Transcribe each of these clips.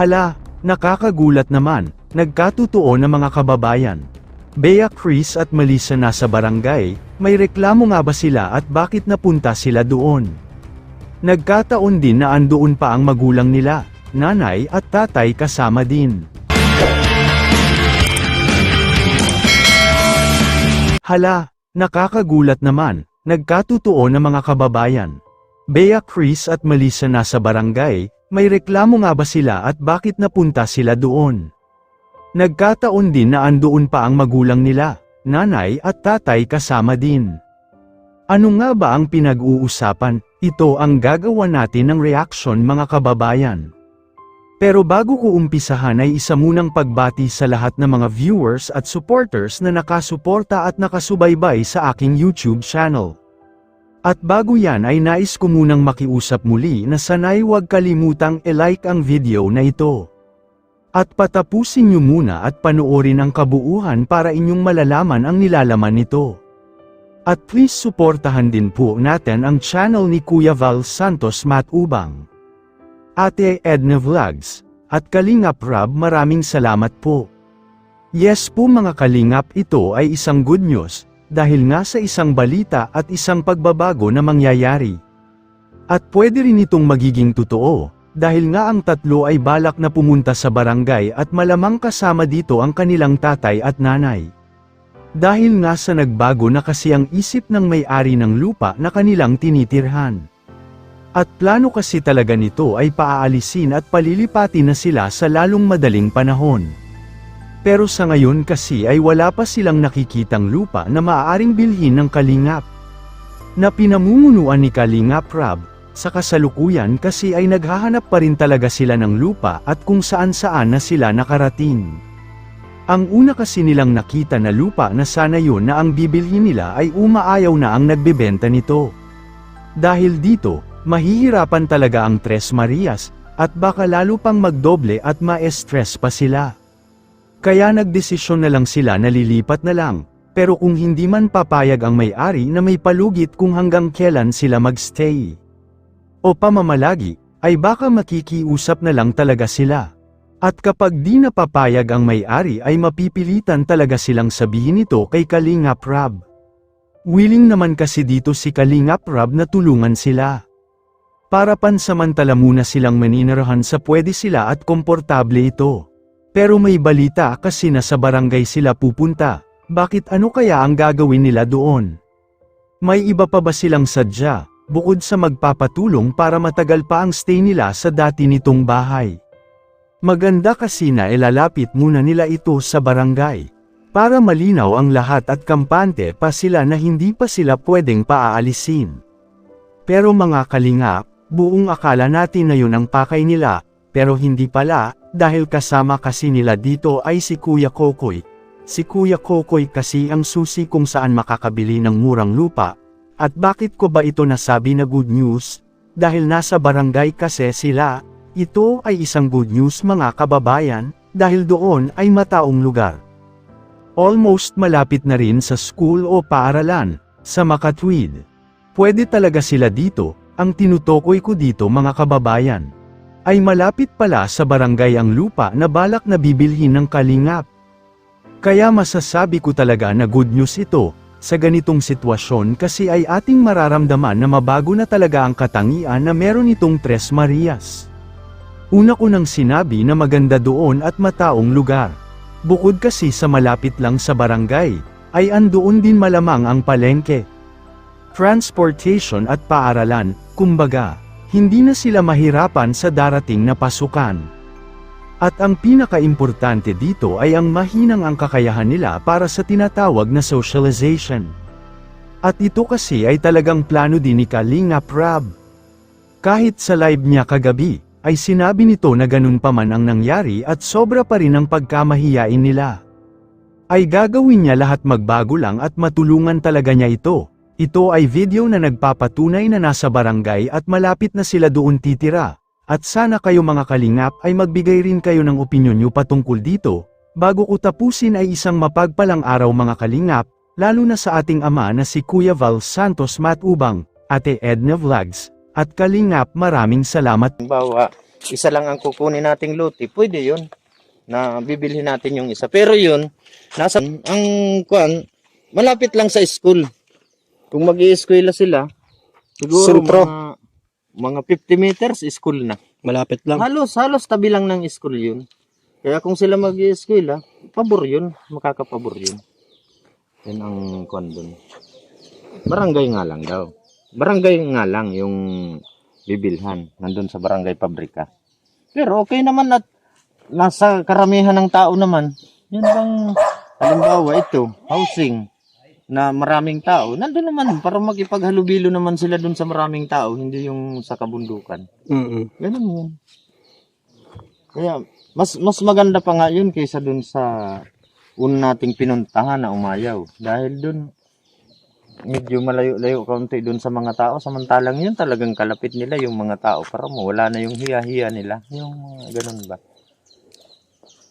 Hala, nakakagulat naman, nagkatotoo na mga kababayan. Bea Chris at Melissa nasa barangay, may reklamo nga ba sila at bakit napunta sila doon? Nagkataon din na andoon pa ang magulang nila, nanay at tatay kasama din. Hala, nakakagulat naman, nagkatotoo na mga kababayan. Bea Chris at Melissa nasa barangay, may reklamo nga ba sila at bakit napunta sila doon? Nagkataon din na andoon pa ang magulang nila, nanay at tatay kasama din. Ano nga ba ang pinag-uusapan? Ito ang gagawa natin ng reaction mga kababayan. Pero bago ko umpisahan ay isa munang pagbati sa lahat ng mga viewers at supporters na nakasuporta at nakasubaybay sa aking YouTube channel. At bago yan ay nais ko munang makiusap muli na sanay huwag kalimutang i-like ang video na ito. At patapusin nyo muna at panoorin ang kabuuhan para inyong malalaman ang nilalaman nito. At please suportahan din po natin ang channel ni Kuya Val Santos Matubang. Ate Edna Vlogs, at Kalingap Rob maraming salamat po. Yes po mga Kalingap ito ay isang good news, dahil nga sa isang balita at isang pagbabago na mangyayari. At pwede rin itong magiging totoo, dahil nga ang tatlo ay balak na pumunta sa barangay at malamang kasama dito ang kanilang tatay at nanay. Dahil nga sa nagbago na kasi ang isip ng may-ari ng lupa na kanilang tinitirhan. At plano kasi talaga nito ay paaalisin at palilipatin na sila sa lalong madaling panahon. Pero sa ngayon kasi ay wala pa silang nakikitang lupa na maaaring bilhin ng Kalingap. Na pinamumunuan ni Kalingap Rab, sa kasalukuyan kasi ay naghahanap pa rin talaga sila ng lupa at kung saan saan na sila nakarating. Ang una kasi nilang nakita na lupa na sana yun na ang bibilhin nila ay umaayaw na ang nagbebenta nito. Dahil dito, mahihirapan talaga ang Tres Marias, at baka lalo pang magdoble at ma-stress pa sila. Kaya nagdesisyon na lang sila na lilipat na lang, pero kung hindi man papayag ang may-ari na may palugit kung hanggang kailan sila magstay. O pamamalagi, ay baka makikiusap na lang talaga sila. At kapag di napapayag ang may-ari ay mapipilitan talaga silang sabihin ito kay Kalingap Rab. Willing naman kasi dito si Kalingap Rab na tulungan sila. Para pansamantala muna silang maninirahan sa pwede sila at komportable ito. Pero may balita kasi na sa barangay sila pupunta, bakit ano kaya ang gagawin nila doon? May iba pa ba silang sadya, bukod sa magpapatulong para matagal pa ang stay nila sa dati nitong bahay? Maganda kasi na ilalapit muna nila ito sa barangay. Para malinaw ang lahat at kampante pa sila na hindi pa sila pwedeng paaalisin. Pero mga kalingap, buong akala natin na yun ang pakay nila, pero hindi pala, dahil kasama kasi nila dito ay si Kuya Kokoy. Si Kuya Kokoy kasi ang susi kung saan makakabili ng murang lupa. At bakit ko ba ito nasabi na good news? Dahil nasa barangay kasi sila, ito ay isang good news mga kababayan, dahil doon ay mataong lugar. Almost malapit na rin sa school o paaralan, sa Makatwid. Pwede talaga sila dito, ang tinutukoy ko dito mga kababayan. Ay malapit pala sa barangay ang lupa na balak na bibilhin ng kalingap. Kaya masasabi ko talaga na good news ito, sa ganitong sitwasyon kasi ay ating mararamdaman na mabago na talaga ang katangian na meron itong Tres Marias. Una ko nang sinabi na maganda doon at mataong lugar. Bukod kasi sa malapit lang sa barangay, ay andoon din malamang ang palengke. Transportation at paaralan, kumbaga, hindi na sila mahirapan sa darating na pasukan. At ang pinakaimportante dito ay ang mahinang ang kakayahan nila para sa tinatawag na socialization. At ito kasi ay talagang plano din ni Kalinga Prab. Kahit sa live niya kagabi, ay sinabi nito na ganun pa man ang nangyari at sobra pa rin ang pagkamahiyain nila. Ay gagawin niya lahat magbago lang at matulungan talaga niya ito. Ito ay video na nagpapatunay na nasa barangay at malapit na sila doon titira. At sana kayo mga kalingap ay magbigay rin kayo ng opinyon nyo patungkol dito. Bago ko tapusin ay isang mapagpalang araw mga kalingap, lalo na sa ating ama na si Kuya Val Santos Matubang, Ate Edna Vlogs, at kalingap maraming salamat. Halimbawa, isa lang ang kukunin nating lote, pwede yun. Na bibilhin natin yung isa. Pero yun, nasa, ang kuan, malapit lang sa school. Kung mag eskwela sila, siguro Sentro. mga, mga 50 meters, school na. Malapit lang. Halos, halos tabi lang ng school yun. Kaya kung sila mag eskwela pabor yun. Makakapabor yun. Yan ang dun. Barangay nga lang daw. Barangay nga lang yung bibilhan. Nandun sa barangay pabrika. Pero okay naman at nasa karamihan ng tao naman. Yan bang, halimbawa ito, housing na maraming tao. Nandun naman para makipaghalubilo naman sila dun sa maraming tao. Hindi yung sa kabundukan. Mm-mm. Ganun yun. Kaya, mas mas maganda pa nga yun kaysa dun sa una nating pinuntahan na umayaw. Dahil dun, medyo malayo-layo kaunti dun sa mga tao. Samantalang yun talagang kalapit nila yung mga tao. Para mo, wala na yung hiya-hiya nila. Yung mga ganun ba?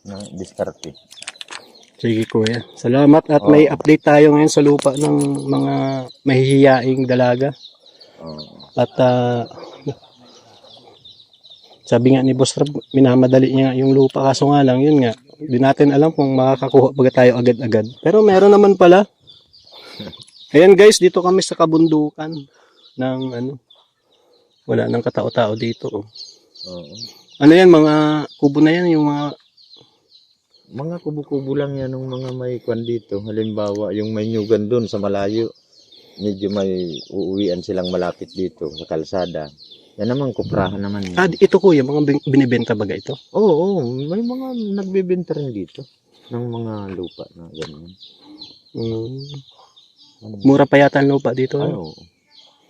Na diskarte. Sige kuya. Salamat at Oo. may update tayo ngayon sa lupa ng mga mahihiyaing dalaga. Oh. At ah, sabi nga ni Boss Rab, minamadali niya yung lupa kaso nga lang yun nga. Hindi natin alam kung makakakuha ba tayo agad-agad. Pero meron naman pala. Ayan guys, dito kami sa kabundukan ng ano. Wala nang katao-tao dito. oh. Oo. Ano yan, mga kubo na yan, yung mga Mga kubo-kubo lang yan ng mga may kwan dito. Halimbawa, yung may nyugan doon sa malayo. Medyo may uuwian silang malapit dito sa kalsada. Yan naman, kuprahan naman. Ah, ito kuya, mga bin- binibenta baga ito? Oo, oo, may mga nagbebenta rin dito ng mga lupa na ganyan. Mm. Mura pa yata ang lupa dito. Ay, oo.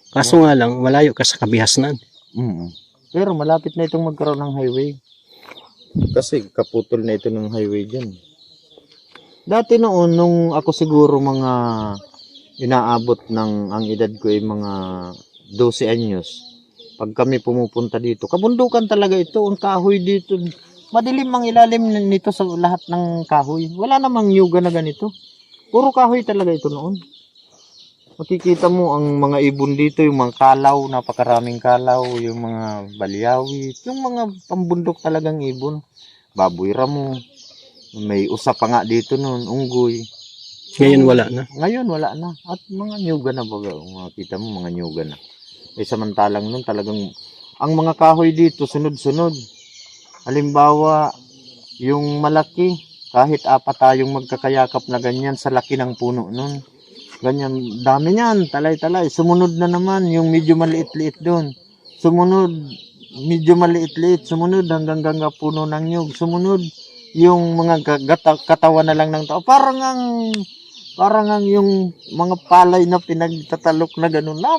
Kaso nga lang, malayo ka sa kabihasnan. Mm. Pero malapit na itong magkaroon ng highway. Kasi kaputol na ito ng highway dyan. Dati noon, nung ako siguro mga inaabot ng ang edad ko ay mga 12 anyos. Pag kami pumupunta dito, kabundukan talaga ito, ang kahoy dito. Madilim ang ilalim nito sa lahat ng kahoy. Wala namang yuga na ganito. Puro kahoy talaga ito noon. Makikita mo ang mga ibon dito, yung mga kalaw, napakaraming kalaw, yung mga balyawi, yung mga pambundok talagang ibon. Baboy ramo. May usap pa nga dito noon, unggoy. Ngayon wala na. Ngayon wala na. At mga nyuga na baga. Makita mo mga nyuga na. Eh samantalang nun talagang ang mga kahoy dito sunod-sunod. Halimbawa, yung malaki, kahit apat tayong magkakayakap na ganyan sa laki ng puno nun. Ganyan, dami niyan, talay-talay. Sumunod na naman yung medyo maliit-liit doon. Sumunod, medyo maliit-liit. Sumunod hanggang hanggang puno ng nyug. Sumunod, yung mga gata- katawan na lang ng tao. Parang ang, parang ang yung mga palay na pinagtatalok na ganun na.